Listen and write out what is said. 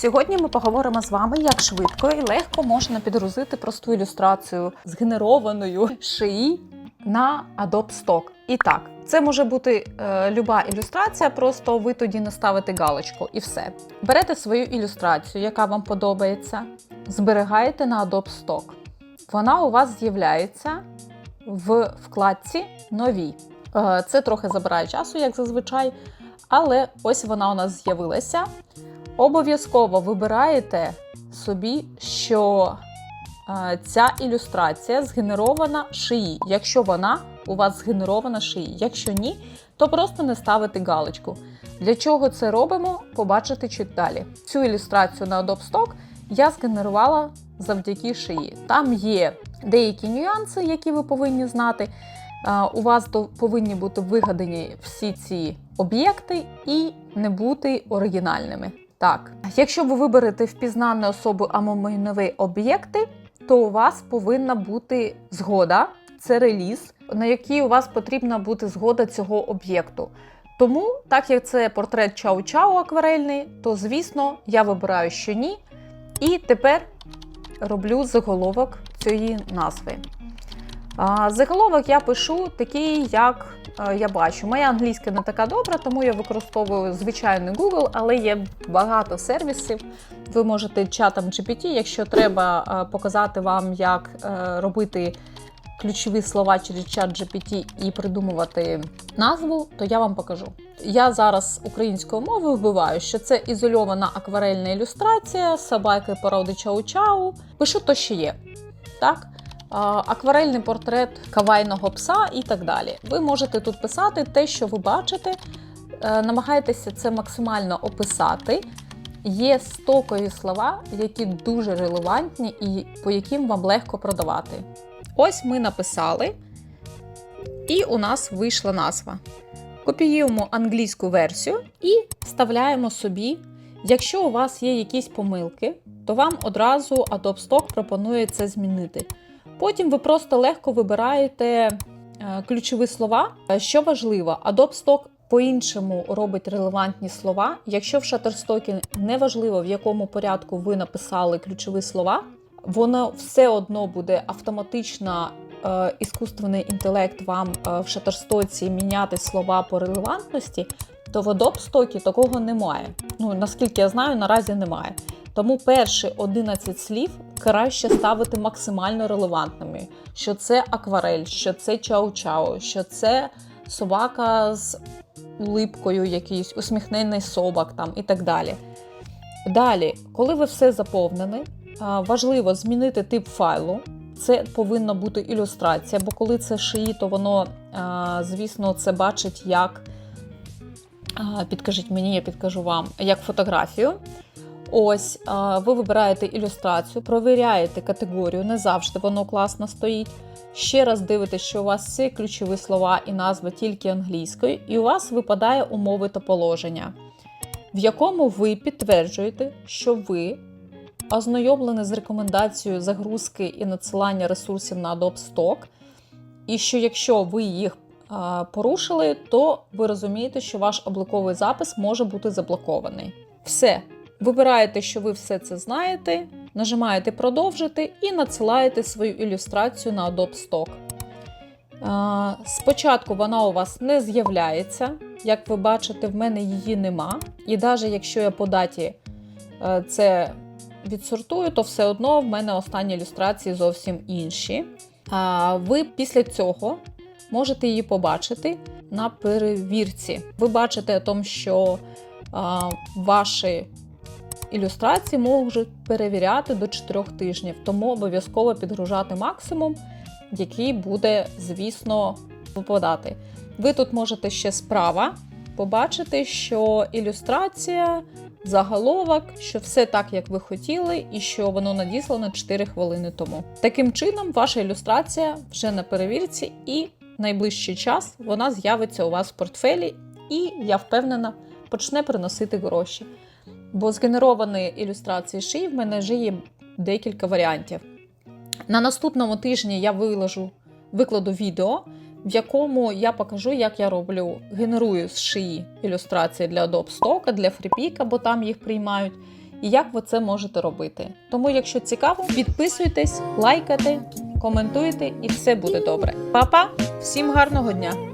Сьогодні ми поговоримо з вами, як швидко і легко можна підгрузити просту ілюстрацію згенерованою шиї на Adobe Stock. І так, це може бути е, люба ілюстрація, просто ви тоді не ставите галочку і все. Берете свою ілюстрацію, яка вам подобається, зберігаєте на Adobe Stock. Вона у вас з'являється в вкладці Нові. Е, Це трохи забирає часу, як зазвичай, але ось вона у нас з'явилася. Обов'язково вибираєте собі, що е, ця ілюстрація згенерована шиї, якщо вона у вас згенерована шиї. Якщо ні, то просто не ставите галочку. Для чого це робимо, побачите чуть далі. Цю ілюстрацію на Adobe Stock я згенерувала завдяки шиї. Там є деякі нюанси, які ви повинні знати. Е, У вас повинні бути вигадані всі ці об'єкти і не бути оригінальними. Так, якщо ви виберете впізнане особу або нові об'єкти, то у вас повинна бути згода, це реліз, на який у вас потрібна бути згода цього об'єкту. Тому, так як це портрет Чау-Чау акварельний, то звісно я вибираю, що ні. І тепер роблю заголовок цієї назви. А, Заголовок я пишу такий, як я бачу. Моя англійська не така добра, тому я використовую звичайний Google, але є багато сервісів. Ви можете чатом GPT, якщо треба е, показати вам, як е, робити ключові слова через чат GPT і придумувати назву, то я вам покажу. Я зараз українською мовою вбиваю, що це ізольована акварельна ілюстрація, собаки породи чау-чау. Пишу то, що є. Так? Акварельний портрет кавайного пса і так далі. Ви можете тут писати те, що ви бачите, е, намагайтеся це максимально описати. Є стокові слова, які дуже релевантні і по яким вам легко продавати. Ось ми написали, і у нас вийшла назва. Копіюємо англійську версію і вставляємо собі. Якщо у вас є якісь помилки, то вам одразу Adobe Stock пропонує це змінити. Потім ви просто легко вибираєте е, ключові слова. Е, Що важливо, Adobe Stock по-іншому робить релевантні слова. Якщо в Shutterstock неважливо, в якому порядку ви написали ключові слова, воно все одно буде автоматично. е, Іскусственний інтелект вам е, в Shutterstock міняти слова по релевантності, то в Adobe Stock такого немає. Ну наскільки я знаю, наразі немає. Тому перші 11 слів краще ставити максимально релевантними. Що це акварель, що це чау-чау, що це собака з улипкою, якийсь усміхнений собак там і так далі. Далі, коли ви все заповнили, важливо змінити тип файлу. Це повинна бути ілюстрація, бо коли це шиї, то воно, звісно, це бачить як. Підкажіть мені, я підкажу вам, як фотографію. Ось ви вибираєте ілюстрацію, провіряєте категорію, не завжди воно класно стоїть. Ще раз дивитесь, що у вас всі ключові слова і назви тільки англійською, і у вас випадає умови та положення, в якому ви підтверджуєте, що ви ознайомлені з рекомендацією загрузки і надсилання ресурсів на Adobe Stock, і що якщо ви їх порушили, то ви розумієте, що ваш обліковий запис може бути заблокований. Все. Вибираєте, що ви все це знаєте, нажимаєте продовжити і надсилаєте свою ілюстрацію на Adobe Stock. Спочатку вона у вас не з'являється. Як ви бачите, в мене її нема. І навіть якщо я по даті е, це відсортую, то все одно в мене останні ілюстрації зовсім інші. Ви після цього можете її побачити на перевірці. Ви бачите що ваші ілюстрації можуть перевіряти до 4 тижнів, тому обов'язково підгружати максимум, який буде, звісно, випадати. Ви тут можете ще справа побачити, що ілюстрація, заголовок, що все так, як ви хотіли, і що воно надіслано 4 хвилини тому. Таким чином, ваша ілюстрація вже на перевірці, і в найближчий час вона з'явиться у вас в портфелі, і я впевнена, почне приносити гроші. Бо згенеровані ілюстрації шиї в мене вже є декілька варіантів. На наступному тижні я виложу, викладу відео, в якому я покажу, як я роблю, генерую з шиї ілюстрації для Adobe Stock, для FreePic, бо там їх приймають. і як ви це можете робити. Тому, якщо цікаво, підписуйтесь, лайкайте, коментуйте, і все буде добре. Па-па! Всім гарного дня!